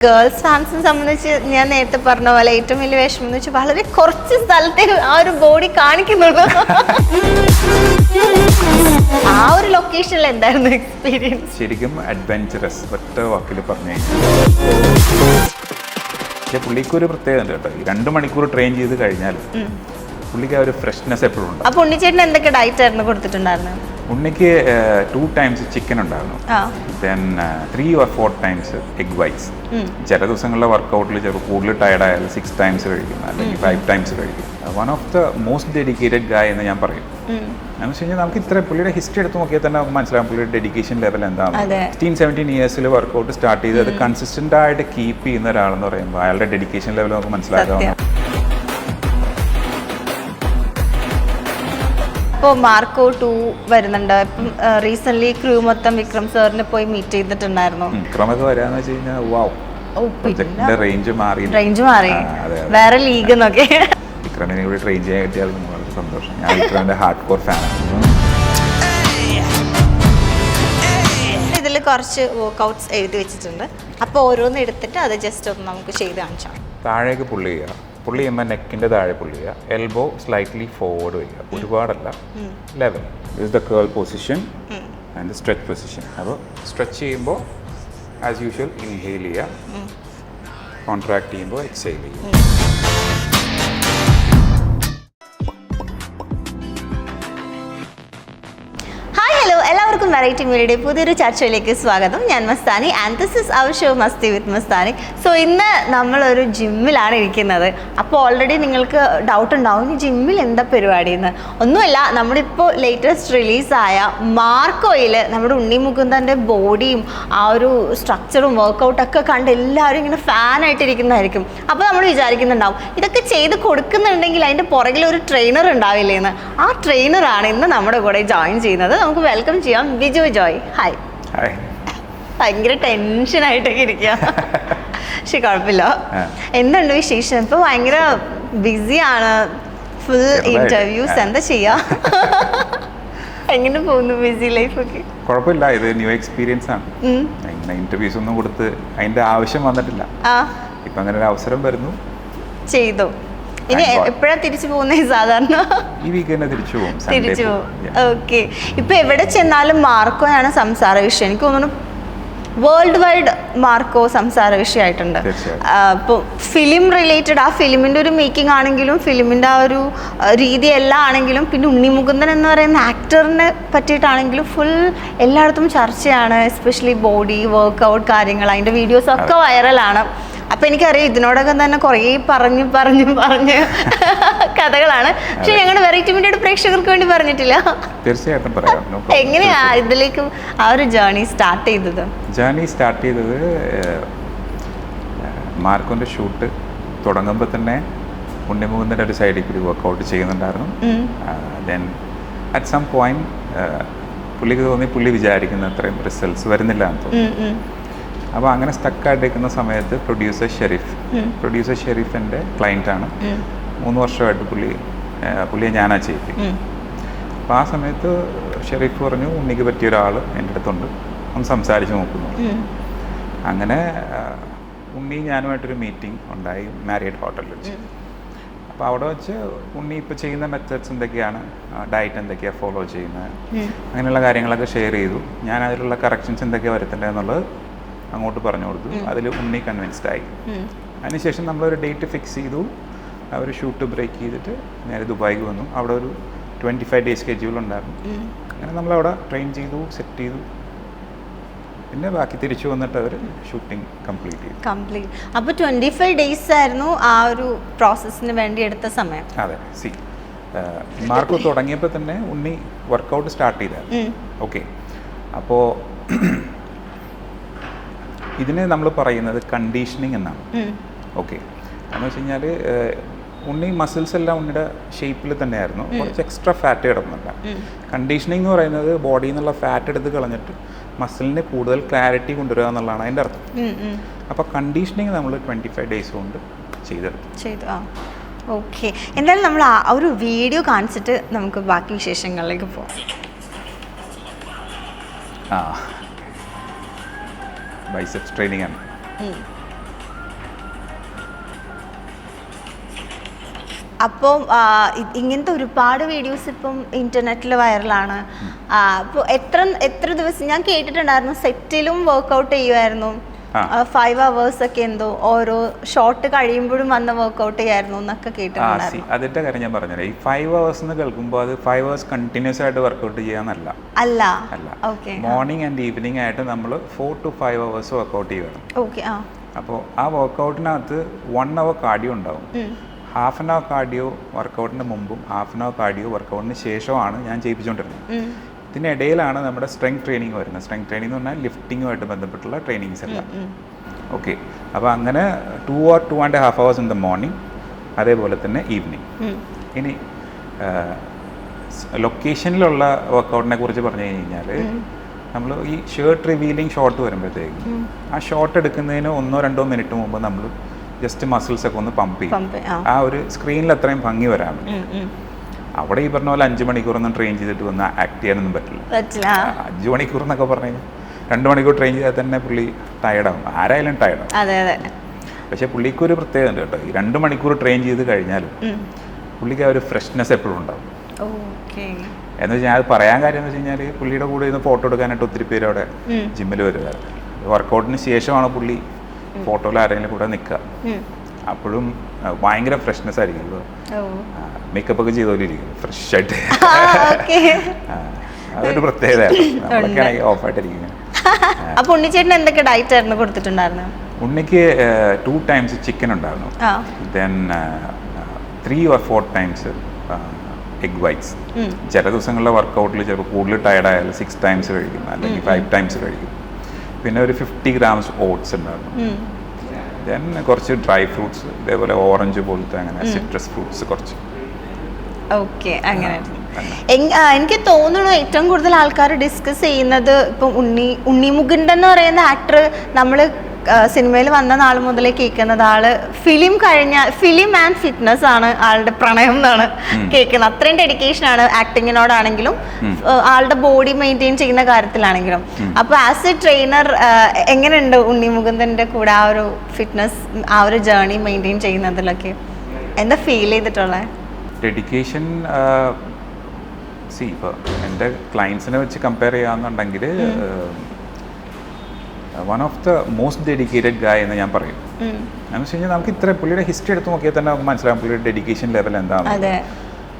Girls ഫാൻസിനെ സംബന്ധിച്ച് ഞാൻ നേരത്തെ പറഞ്ഞ പോലെ ഏറ്റവും വലിയ വിഷമം എന്ന് വെച്ചാൽ വളരെ കുറച്ച് സ്ഥലത്തെ ആ ഒരു ബോഡി കാണിക്കുന്നുള്ളൂ. ആ ഒരു ലൊക്കേഷനിൽ എന്തായിരുന്നു എക്സ്പീരിയൻസ് ശരിക്കും അഡ്വഞ്ചറസ് ഒറ്റ വാക്കിൽ പറഞ്ഞു പക്ഷേ പുള്ളിക്ക് ഒരു പ്രത്യേകത ഉണ്ട് കേട്ടോ. രണ്ട് മണിക്കൂർ ട്രെയിൻ ചെയ്ത് കഴിഞ്ഞാൽ പുള്ളിക്ക് ആ ഒരു ഫ്രഷ്നെസ് എപ്പോഴും ഉണ്ട് അപ്പൊ ഉണ്ണിച്ചേട്ടൻ എന്തൊക്കെ ഡയറ്റ് ആയിരുന്നു കൊടുത്തിട്ടുണ്ടായിരുന്നത്? ഉണ്ണിക്ക് ടു ടൈംസ് ചിക്കൻ ഉണ്ടായിരുന്നു. Then three or four times egg whites ചില ദിവസങ്ങളിലെ വർക്കൗട്ടിൽ ചിലപ്പോൾ കൂടുതൽ ടയർഡ് ആയാലും സിക്സ് ടൈംസ് കഴിക്കും. അല്ലെങ്കിൽ ഫൈവ് ടൈംസ് കഴിക്കും. One of the most dedicated guy എന്ന് ഞാൻ പറയും. എന്ന് വെച്ച് കഴിഞ്ഞാൽ നമുക്ക് ഇത്ര പുള്ളിയുടെ ഹിസ്റ്ററി എടുത്ത് നോക്കിയാൽ തന്നെ നമുക്ക് മനസ്സിലാവും പുള്ളിയുടെ ഡെഡിക്കേഷൻ ലെവൽ എന്താണ്. സിക്സ്റ്റീൻ സെവന്റീൻ ഇയേഴ്സിൽ വർക്കൗട്ട് സ്റ്റാർട്ട് ചെയ്ത് അത് കൺസിസ്റ്റന്റ് ആയിട്ട് കീപ്പ് ചെയ്യുന്ന ഒരാളെന്ന് പറയുമ്പോൾ അയാളുടെ ഡെഡിക്കേഷൻ ലെവൽ നമുക്ക് മനസ്സിലാക്കാം ഇപ്പോൾ മാർക്കോ ടു വരുന്നുണ്ട്. ഇപ്പം റീസെന്റ് ക്രൂ മൊത്തം വിക്രം സാറിനെ പോയി മീറ്റ് ചെയ്തിട്ടുണ്ടായിരുന്നു. വിക്രമൊക്കെ വരാന്ന് വെച്ച് കഴിഞ്ഞാൽ വാവ് റേഞ്ച് മാറി. റേഞ്ച് മാറി. വേറെ ലീഗ് എന്നൊക്കെ. വിക്രമിനെ കൂടി ട്രെയിൻ ചെയ്യാൻ കിട്ടിയാൽ വളരെ സന്തോഷം. ഞാൻ വിക്രമിന്റെ ഹാർഡ് കോർ ഫാനാണ് ഇതിൽ കുറച്ച് വർക്കൗട്ട്സ് എഴുതി വെച്ചിട്ടുണ്ട്. അപ്പോൾ ഓരോന്ന് എടുത്തിട്ട് അത് ജസ്റ്റ് ഒന്ന് നമുക്ക് ചെയ്ത് കാണിച്ചാൽ താഴേക്ക് പുള്ളി ചെയ്യുക. പുള്ളി ചെയ്യുമ്പോൾ നെക്കിന്റെ താഴെ പുള്ളി ചെയ്യുക. എൽബോ സ്ലൈറ്റ്ലി ഫോർവേഡ് വയ്ക്കുക. ഒരുപാടല്ല. Level is the curl position and stretch position അപ്പോൾ സ്ട്രെച്ച് ചെയ്യുമ്പോൾ ആസ് യൂഷ്വൽ ഇൻഹെയിൽ ചെയ്യുക. കോൺട്രാക്ട് ചെയ്യുമ്പോൾ എക്സൈൽ ചെയ്യും എല്ലാവർക്കും വെറൈറ്റി മീഡിയയുടെ പുതിയൊരു ചർച്ചയിലേക്ക് സ്വാഗതം. ഞാൻ Mastani and this is our show Masti with Mastani. So ഇന്ന് നമ്മളൊരു ജിമ്മിലാണ് ഇരിക്കുന്നത്. അപ്പോൾ ഓൾറെഡി നിങ്ങൾക്ക് ഡൗട്ട് ഉണ്ടാവും ഈ ജിമ്മിൽ എന്താ പരിപാടി എന്ന് ഒന്നുമല്ല നമ്മളിപ്പോൾ ലേറ്റസ്റ്റ് റിലീസായ മാർക്കോയിൽ നമ്മുടെ ഉണ്ണി മുകുന്ദന്റെ ബോഡിയും ആ ഒരു സ്ട്രക്ചറും വർക്കൗട്ടൊക്കെ കണ്ട് എല്ലാവരും ഇങ്ങനെ ഫാനായിട്ടിരിക്കുന്നതായിരിക്കും അപ്പോൾ നമ്മൾ വിചാരിക്കുന്നുണ്ടാവും ഇതൊക്കെ ചെയ്ത് കൊടുക്കുന്നുണ്ടെങ്കിൽ അതിന്റെ പുറകിൽ ഒരു ട്രെയിനർ ഉണ്ടാവില്ലേ എന്ന് ആ ട്രെയിനറാണ് ഇന്ന് നമ്മുടെ കൂടെ ജോയിൻ ചെയ്യുന്നത്. നമുക്ക് വെൽക്കം ചെയ്യാം. ബിജു ജോയ്. ഹായ് ഹായ് ഭയങ്കര ടെൻഷനായിട്ടൊക്കെ ഇരിക്കുക പക്ഷെ കുഴപ്പമില്ല. എന്തുണ്ട് വിശേഷം? ഇപ്പൊ ഭയങ്കര ആണ്. ഫുൾ. ഇന്റർവ്യൂസ് എന്താ ചെയ്യാ? എങ്ങനെ പോകുന്നു ബിസി ലൈഫ് ഒക്കെ? കുഴപ്പമില്ല. ഇത് ന്യൂ എക്സ്പീരിയൻസ് ആണ്. ഇങ്ങനെ ഇന്റർവ്യൂസ് ഒന്നും കൊടുത്ത് അതിന്റെ ആവശ്യം വന്നിട്ടില്ല. ഇപ്പം അങ്ങനെ ഒരു അവസരം വരുന്നു. ചെയ്തു. ഇനി എപ്പോഴാണ് എപ്പോഴാ തിരിച്ചു പോകുന്നത് സാധാരണ ഈ വീക്ക് തന്നെ തിരിച്ചു പോകും. തിരിച്ചു പോകും. ഓക്കെ ഇപ്പൊ എവിടെ ചെന്നാലും മാർക്കോയാണ് സംസാര വിഷയം. എനിക്ക് തോന്നുന്നു വേൾഡ് വൈഡ് മാർക്കോ സംസാര വിഷയമായിട്ടുണ്ട്. ഇപ്പോൾ ഫിലിം റിലേറ്റഡ് ആ ഫിലിമിന്റെ ഒരു മേക്കിംഗ് ആണെങ്കിലും ഫിലിമിന്റെ ആ ഒരു രീതി എല്ലാം ആണെങ്കിലും പിന്നെ ഉണ്ണിമുകുന്ദൻ എന്ന് പറയുന്ന ആക്ടറിനെ പറ്റിയിട്ടാണെങ്കിലും ഫുൾ എല്ലായിടത്തും ചർച്ചയാണ്. എസ്പെഷ്യലി ബോഡി വർക്ക്ഔട്ട് കാര്യങ്ങൾ അതിന്റെ വീഡിയോസ് ഒക്കെ വൈറലാണ് അപ്പം എനിക്കറിയാം ഇതിനോടൊക്കെ തന്നെ കുറേ പറഞ്ഞു പറഞ്ഞു പറഞ്ഞു കഥകളാണ്. പക്ഷെ ഞങ്ങളുടെ വെറൈറ്റി മീഡിയയുടെ പ്രേക്ഷകർക്ക് വേണ്ടി പറഞ്ഞിട്ടില്ല. തീർച്ചയായിട്ടും പറയാം. എങ്ങനെയാ ഇതിലേക്ക് ആ ഒരു ജേർണി സ്റ്റാർട്ട് ചെയ്തത്? ജേർണി സ്റ്റാർട്ട് ചെയ്തത് മാർക്കോന്റെ ഷൂട്ട് തുടങ്ങുമ്പോൾ തന്നെ ഉണ്ണിമുകുന്ദന്റെ ഒരു സൈഡിൽ കൂടി വർക്കൗട്ട് ചെയ്യുന്നുണ്ടായിരുന്നു. ദെൻ അറ്റ് സം പോയിന്റ് പുള്ളിക്ക് തോന്നി പുള്ളി വിചാരിക്കുന്ന അത്രയും റിസൾട്ട്സ് വരുന്നില്ല എന്ന് തോന്നി. ഉം, ഉം. അപ്പോൾ അങ്ങനെ സ്റ്റക്കായിട്ട് നിൽക്കുന്ന സമയത്ത് പ്രൊഡ്യൂസർ ഷെരീഫ് പ്രൊഡ്യൂസർ ഷെരീഫിന്റെ ക്ലയന്റാണ് ആണ്. മൂന്ന് വർഷമായിട്ട് പുള്ളി പുള്ളിയെ ഞാനാ ചെയ്യിപ്പിക്കും. അപ്പോൾ ആ സമയത്ത് ഷെരീഫ് പറഞ്ഞു ഉണ്ണിക്ക് പറ്റിയ ഒരാൾ എന്റെ അടുത്തുണ്ട്. ഒന്ന് സംസാരിച്ച് നോക്കുന്നു. അങ്ങനെ ഉണ്ണി ഞാനുമായിട്ടൊരു മീറ്റിംഗ് ഉണ്ടായി മാരിയഡ് ഹോട്ടലിൽ വെച്ച്. അപ്പോൾ അവിടെ വെച്ച് ഉണ്ണി ഇപ്പോൾ ചെയ്യുന്ന മെത്തേഡ്സ് എന്തൊക്കെയാണ് ഡയറ്റ് എന്തൊക്കെയാണ് ഫോളോ ചെയ്യുന്നത് അങ്ങനെയുള്ള കാര്യങ്ങളൊക്കെ ഷെയർ ചെയ്തു. ഞാൻ അതിലുള്ള കറക്ഷൻസ് എന്തൊക്കെയാണ് വരുത്തേണ്ടത് എന്നുള്ളത് അങ്ങോട്ട് പറഞ്ഞു കൊടുത്തു. അതിൽ ഉണ്ണി കൺവിൻസ്ഡ് ആയി. അതിനുശേഷം നമ്മളൊരു ഡേറ്റ് ഫിക്സ് ചെയ്തു. അവർ ഷൂട്ട് ബ്രേക്ക് ചെയ്തിട്ട് നേരെ ദുബായിക്ക് വന്നു. അവിടെ ഒരു ട്വന്റി ഫൈവ് ഡേയ്സ് സ്കെഡ്യൂൾ ഉണ്ടായിരുന്നു. അങ്ങനെ നമ്മളവിടെ ട്രെയിൻ ചെയ്തു സെറ്റ് ചെയ്തു. പിന്നെ ബാക്കി തിരിച്ചു വന്നിട്ട് അവർ ഷൂട്ടിംഗ് കംപ്ലീറ്റ് ചെയ്തു. കംപ്ലീറ്റ് അപ്പോൾ ട്വന്റി ഫൈവ് ഡേയ്സ് ആയിരുന്നു ആ ഒരു പ്രോസസ്സിന് വേണ്ടി എടുത്ത സമയം. അതെ. സി മാർക്ക് തുടങ്ങിയപ്പോൾ തന്നെ ഉണ്ണി വർക്കൗട്ട് സ്റ്റാർട്ട് ചെയ്തായിരുന്നു. ഓക്കെ അപ്പോൾ ഇതിന് നമ്മൾ പറയുന്നത് കണ്ടീഷനിങ് എന്നാണ്. ഓക്കെ എന്ന് വെച്ച് കഴിഞ്ഞാൽ ഉണ്ണി മസിൽസ് എല്ലാം ഉണ്ണിയുടെ ഷേപ്പിൽ തന്നെയായിരുന്നു. കുറച്ച് എക്സ്ട്രാ ഫാറ്റ് കിടന്നുണ്ട് കണ്ടീഷനിങ് എന്ന് പറയുന്നത് ബോഡിയിൽ നിന്നുള്ള ഫാറ്റ് എടുത്ത് കളഞ്ഞിട്ട് മസിലിന് കൂടുതൽ ക്ലാരിറ്റി കൊണ്ടുവരിക എന്നുള്ളതാണ് അതിന്റെ അർത്ഥം. അപ്പോൾ കണ്ടീഷനിങ് നമ്മൾ ട്വന്റി ഫൈവ് ഡേയ്സ് കൊണ്ട് ചെയ്തെടുത്തു. ചെയ്തു. ആ. ഓക്കെ എന്തായാലും നമ്മൾ ആ ഒരു വീഡിയോ കാണിച്ചിട്ട് നമുക്ക് ബാക്കി വിശേഷങ്ങളിലേക്ക് പോകാം ആ. ബൈസെപ്സ് ട്രെയിനിങ് ആണ്. അപ്പോൾ ഇങ്ങനത്തെ ഒരുപാട് വീഡിയോസ് ഇപ്പം ഇന്റർനെറ്റിൽ വൈറലാണ്. അപ്പോൾ എത്ര എത്ര ദിവസം ഞാൻ കേട്ടിട്ടുണ്ടായിരുന്നു സെറ്റിലും വർക്കൗട്ട് ചെയ്യുമായിരുന്നു ഫൈവ് അവേഴ്സ് ഒക്കെ എന്തോ ഓരോ ഷോട്ട് കഴിയുമ്പോഴും വന്ന് വർക്ക്ഔട്ട് ചെയ്യായിരുന്നു എന്നൊക്കെ കേട്ടിട്ടുണ്ടായിരുന്നു. അതിന്റെ കാര്യം ഞാൻ പറഞ്ഞു ഈ ഫൈവ് അവേഴ്സ് എന്ന് കേൾക്കുമ്പോൾ അത് ഫൈവ് അവേഴ്സ് കണ്ടിന്യൂസ് ആയിട്ട് വർക്ക്ഔട്ട് ചെയ്യാന്നല്ല. അല്ല. അല്ല. ഓക്കെ മോർണിംഗ് ആൻഡ് ഈവനിങ് ആയിട്ട് നമ്മൾ four to five hours workout ചെയ്യണം. ഓക്കെ ആ. അപ്പോൾ ആ വർക്ക്ഔട്ടിനകത്ത് വൺ അവർ കാർഡിയോ ഉണ്ടാവും. ഹാഫ് ആൻ അവർ കാർഡിയോ വർക്കൗട്ടിന് മുമ്പും ഹാഫ് ആൻ അവർ കാർഡിയോ വർക്കൗട്ടിന് ശേഷമാണ് ഞാൻ ചെയ്യിപ്പിച്ചുകൊണ്ടിരുന്നത്. ഇതിനിടയിലാണ് നമ്മുടെ സ്ട്രെങ്ത് ട്രെയിനിങ് വരുന്നത്. സ്ട്രെങ്ത് ട്രെയിനിങ് എന്ന് പറഞ്ഞാൽ ലിഫ്റ്റിങ്ങുമായിട്ട് ബന്ധപ്പെട്ടുള്ള ട്രെയിനിങ്സ് എല്ലാം. ഓക്കെ അപ്പോൾ അങ്ങനെ two or two and half hours in the morning അതേപോലെ തന്നെ ഈവനിങ് ഇനി ലൊക്കേഷനിലുള്ള വർക്കൗട്ടിനെ കുറിച്ച് പറഞ്ഞു കഴിഞ്ഞാൽ നമ്മൾ ഈ ഷർട്ട് റിവീലിംഗ് ഷോട്ട് വരുമ്പോഴത്തേക്കും ആ ഷോട്ട് എടുക്കുന്നതിന് ഒന്നോ രണ്ടോ മിനിറ്റ് മുമ്പ് നമ്മൾ ജസ്റ്റ് മസിൽസ് ഒക്കെ ഒന്ന് പമ്പ് ചെയ്യും. ആ. ഒരു സ്ക്രീനിൽ അത്രയും ഭംഗി വരാൻ വേണ്ടി. അവിടെ ഈ പറഞ്ഞ പോലെ അഞ്ച് മണിക്കൂറൊന്നും ട്രെയിൻ ചെയ്തിട്ട് വന്ന് ആക്ട് ചെയ്യാനൊന്നും പറ്റില്ല. അഞ്ച് മണിക്കൂർ എന്നൊക്കെ പറഞ്ഞു രണ്ട് മണിക്കൂർ ട്രെയിൻ ചെയ്താൽ തന്നെ പുള്ളി ടയർഡാവും ആരായാലും ടയർഡാവും അതെ അതെ. പക്ഷേ പുള്ളിക്ക് ഒരു പ്രത്യേകത ഉണ്ട് കേട്ടോ. ഈ രണ്ട് മണിക്കൂർ ട്രെയിൻ ചെയ്ത് കഴിഞ്ഞാലും. പുള്ളിക്ക് ആ ഒരു ഫ്രഷ്നെസ് എപ്പോഴും ഉണ്ടാവും. എന്ന് വെച്ചാൽ അത് പറയാൻ കാര്യം എന്ന് വെച്ച് കഴിഞ്ഞാൽ പുള്ളിയുടെ കൂടെ ഇന്ന് ഫോട്ടോ എടുക്കാനായിട്ട് ഒത്തിരി പേര് അവിടെ ജിമ്മിൽ വരുന്നത് വർക്കൗട്ടിന് ശേഷമാണ് പുള്ളി ഫോട്ടോയിൽ ആരെങ്കിലും കൂടെ നിൽക്കുക അപ്പോഴും ഭയങ്കര ഫ്രഷ്നെസ് ആയിരിക്കും. ഇപ്പോൾ മേക്കപ്പ് ഒക്കെ ചെയ്തോലിരിക്കും ഫ്രഷ് ആയിട്ട്. അതൊരു പ്രത്യേകതയാണ് നമ്മളൊക്കെയാണെങ്കിൽ ഓഫായിട്ടിരിക്കുന്നത് അപ്പൊ ഉണ്ണിച്ചേട്ടൻ എന്തൊക്കെ ഡയറ്റ് ആയിരുന്നു കൊടുത്തിട്ടുണ്ടായിരുന്നു? ഉണ്ണിക്ക് ടു ടൈംസ് ചിക്കൻ ഉണ്ടായിരുന്നു. Then three or four times egg whites. ചില ദിവസങ്ങളിലെ വർക്കൗട്ടിൽ ചിലപ്പോൾ കൂടുതൽ ടയർഡായാലും സിക്സ് ടൈംസ് കഴിക്കും. അല്ലെങ്കിൽ ഫൈവ് ടൈംസ് കഴിക്കും. പിന്നെ ഒരു ഫിഫ്റ്റി ഗ്രാംസ് ഓട്സ് ഉണ്ടായിരുന്നു. ദെൻ കുറച്ച് ഡ്രൈ ഫ്രൂട്ട്സ് ഇതേപോലെ ഓറഞ്ച് പോലത്തെ അങ്ങനെ സിട്രസ് ഫ്രൂട്ട്സ് കുറച്ച്. ഓക്കെ അങ്ങനെ. എനിക്ക് തോന്നുന്നു ഏറ്റവും കൂടുതൽ ആൾക്കാർ ഡിസ്കസ് ചെയ്യുന്നത് ഇപ്പം ഉണ്ണി ഉണ്ണിമുകുണ്ടെന്ന് എന്ന് പറയുന്ന ആക്ടർ നമ്മൾ സിനിമയിൽ വന്ന നാൾ മുതൽ കേൾക്കുന്നത് ആൾ ഫിലിം കഴിഞ്ഞ ഫിലിം ആൻഡ് ഫിറ്റ്നസ് ആണ് ആളുടെ പ്രണയം എന്നാണ് കേൾക്കുന്നത്. അത്രയും ഡെഡിക്കേഷൻ ആണ് ആക്ടിങ്ങിനോടാണെങ്കിലും ആളുടെ ബോഡി മെയിന്റെയിൻ ചെയ്യുന്ന കാര്യത്തിലാണെങ്കിലും. അപ്പൊ ആസ് എ ട്രെയിനർ എങ്ങനെയുണ്ട് ഉണ്ണി മുകുന്ദന്റെ കൂടെ ആ ഒരു ഫിറ്റ്നസ് ആ ഒരു ജേർണി മെയിന്റെയിൻ ചെയ്യുന്നതിലൊക്കെ? എന്താ ഫീൽ ചെയ്തിട്ടുള്ളത് ഡെഡിക്കേഷൻ സി ഇപ്പോൾ എന്റെ ക്ലയൻസിനെ വെച്ച് compare ചെയ്യാന്നുണ്ടെങ്കിൽ one of the most dedicated guy എന്ന് ഞാൻ പറയും. എന്ന് വെച്ച് കഴിഞ്ഞാൽ നമുക്ക് ഇത്ര പുള്ളിയുടെ ഹിസ്റ്ററി എടുത്ത് നോക്കിയാൽ തന്നെ നമുക്ക് മനസ്സിലാകും പുള്ളിയുടെ ഡെഡിക്കേഷൻ ലെവൽ എന്താണ്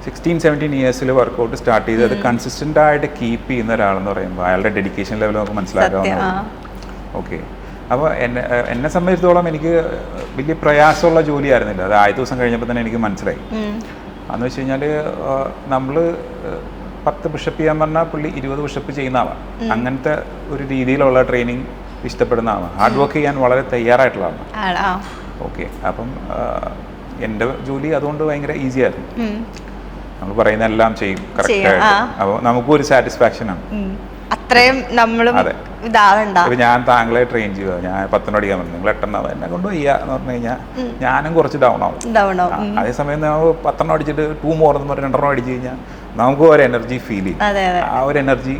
സിക്സ്റ്റീൻ സെവന്റീൻ ഇയേഴ്സിൽ വർക്കൗട്ട് സ്റ്റാർട്ട് ചെയ്ത് അത് കൺസിസ്റ്റന്റ് ആയിട്ട് കീപ്പ് ചെയ്യുന്ന ഒരാളെന്ന് പറയുമ്പോൾ അയാളുടെ ഡെഡിക്കേഷൻ ലെവൽ നമുക്ക് മനസ്സിലാക്കാവുന്നതാണ് ഓക്കെ അപ്പോൾ എന്നെ എന്നെ സംബന്ധിച്ചിടത്തോളം എനിക്ക് വലിയ പ്രയാസമുള്ള ജോലി ആയിരുന്നില്ല അത് ആദ്യ ദിവസം കഴിഞ്ഞപ്പോൾ തന്നെ എനിക്ക് മനസ്സിലായി. അതെന്ന് അന്ന് വെച്ച് കഴിഞ്ഞാൽ നമ്മൾ പത്ത് പുഷപ്പ് ചെയ്യാൻ പറഞ്ഞാൽ പുള്ളി ഇരുപത് പുഷപ്പ് ചെയ്യുന്ന ആളാണ് അങ്ങനത്തെ ഒരു രീതിയിലുള്ള ട്രെയിനിങ് ഇഷ്ടപ്പെടുന്ന ആളാണ്. ഹാർഡ് വർക്ക് ചെയ്യാൻ വളരെ തയ്യാറായിട്ടുള്ള ആളാണ്. ഓക്കെ അപ്പം എന്റെ ജോലി അതുകൊണ്ട് ഭയങ്കര ഈസി ആയിരുന്നു. നമ്മൾ പറയുന്ന എല്ലാം ചെയ്യും കറക്റ്റായിട്ട് അപ്പോൾ നമുക്കും ഒരു സാറ്റിസ്ഫാക്ഷൻ ആണ്. അത്രയും നമ്മളും. ഞാൻ താങ്കളെ ട്രെയിൻ ചെയ്യുക ഞാൻ പത്തെണ്ണം അടിക്കാൻ പറഞ്ഞു. നിങ്ങൾ എട്ടെണ്ണം എന്നെ കൊണ്ട് വയ്യ എന്ന് പറഞ്ഞു കഴിഞ്ഞാൽ ഞാനും കുറച്ച് ഡൗൺ ആവും. ഇതാവണോ ആ, അതേസമയം നമ്മൾ പത്തെണ്ണം അടിച്ചിട്ട് ടൂ മോർ എന്ന് പറഞ്ഞ് രണ്ടെണ്ണം അടിച്ചു കഴിഞ്ഞാൽ നമുക്ക് ഒരു എനർജി ഫീൽ ചെയ്യും. ആ ഒരു എനർജി